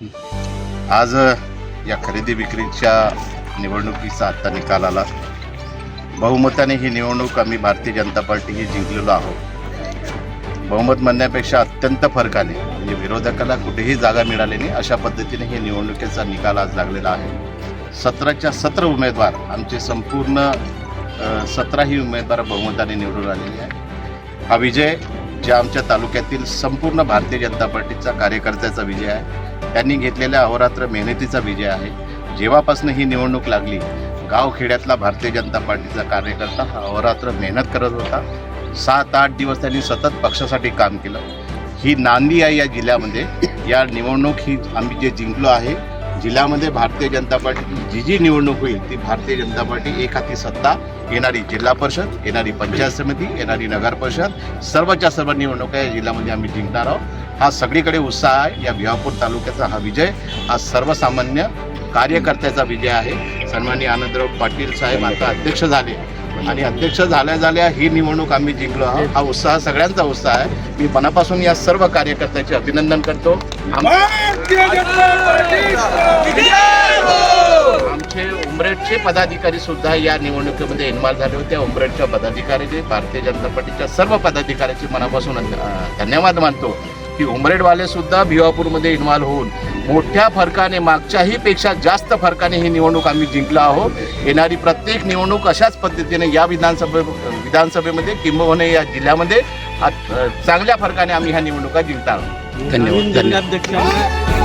आज या खरेदी विक्रीच्या निवडणुकीचा आत्ता निकाल आला. बहुमताने ही निवडणूक आम्ही भारतीय जनता पार्टी ही जिंकलेलो आहोत. बहुमत म्हणण्यापेक्षा अत्यंत फरकाने म्हणजे विरोधकाला कुठेही जागा मिळाली नाही अशा पद्धतीने ही निवडणुकीचा निकाल आज लागलेला आहे. सतराच्या सतरा उमेदवार आमचे संपूर्ण सतराही उमेदवार बहुमताने निवडून आलेले आहे हा विजय ज्या आमच्या तालुक्यातील संपूर्ण भारतीय जनता पार्टीचा कार्यकर्त्याचा विजय आहे. त्यांनी घेतलेल्या अहोरात्र मेहनतीचा विजय आहे. जेव्हापासून ही निवडणूक लागली गावखेड्यातला भारतीय जनता पार्टीचा कार्यकर्ता हा अहोरात्र मेहनत करत होता. सात आठ दिवस त्यांनी सतत पक्षासाठी काम केलं. ही नांदी आहे या जिल्ह्यामध्ये. या निवडणूक ही आम्ही जे जिंकलो आहे जिल्ह्यामध्ये भारतीय जनता पार्टी जी जी निवडणूक होईल ती भारतीय जनता पार्टी एक हाती सत्ता येणारी जिल्हा परिषद येणारी पंचायत समिती येणारी नगर परिषद सर्वच्या सर्व निवडणुका या जिल्ह्यामध्ये आम्ही जिंकणार आहोत. हा सगळीकडे उत्साह आहे. या भिवापूर तालुक्याचा हा विजय हा सर्वसामान्य कार्यकर्त्याचा विजय आहे. सन्माननीय आनंदराव पाटील साहेब आता अध्यक्ष झाले. आणि अध्यक्ष झाल्या झाल्या ही निवडणूक आम्ही जिंकलो आहोत. हा उत्साह सगळ्यांचा उत्साह आहे. मी मनापासून या सर्व कार्यकर्त्याचे अभिनंदन करतो. आमचे उमरेडचे पदाधिकारी सुद्धा या निवडणुकीमध्ये इन्व्हॉल्व झाले होते. उमरेडच्या पदाधिकाऱ्याचे भारतीय जनता पार्टीच्या सर्व पदाधिकाऱ्याचे मनापासून धन्यवाद मानतो. की उमरेडवाले सुद्धा भिवापूरमध्ये इन्व्हॉल्व होऊन मोठ्या फरकाने मागच्याही पेक्षा जास्त फरकाने ही निवडणूक आम्ही जिंकलो आहोत. येणारी प्रत्येक निवडणूक अशाच पद्धतीने या विधानसभे विधानसभेमध्ये किंबहुना या जिल्ह्यामध्ये चांगल्या फरकाने आम्ही ह्या निवडणुका जिंकणार आहोत. धन्यवाद धन्यवाद.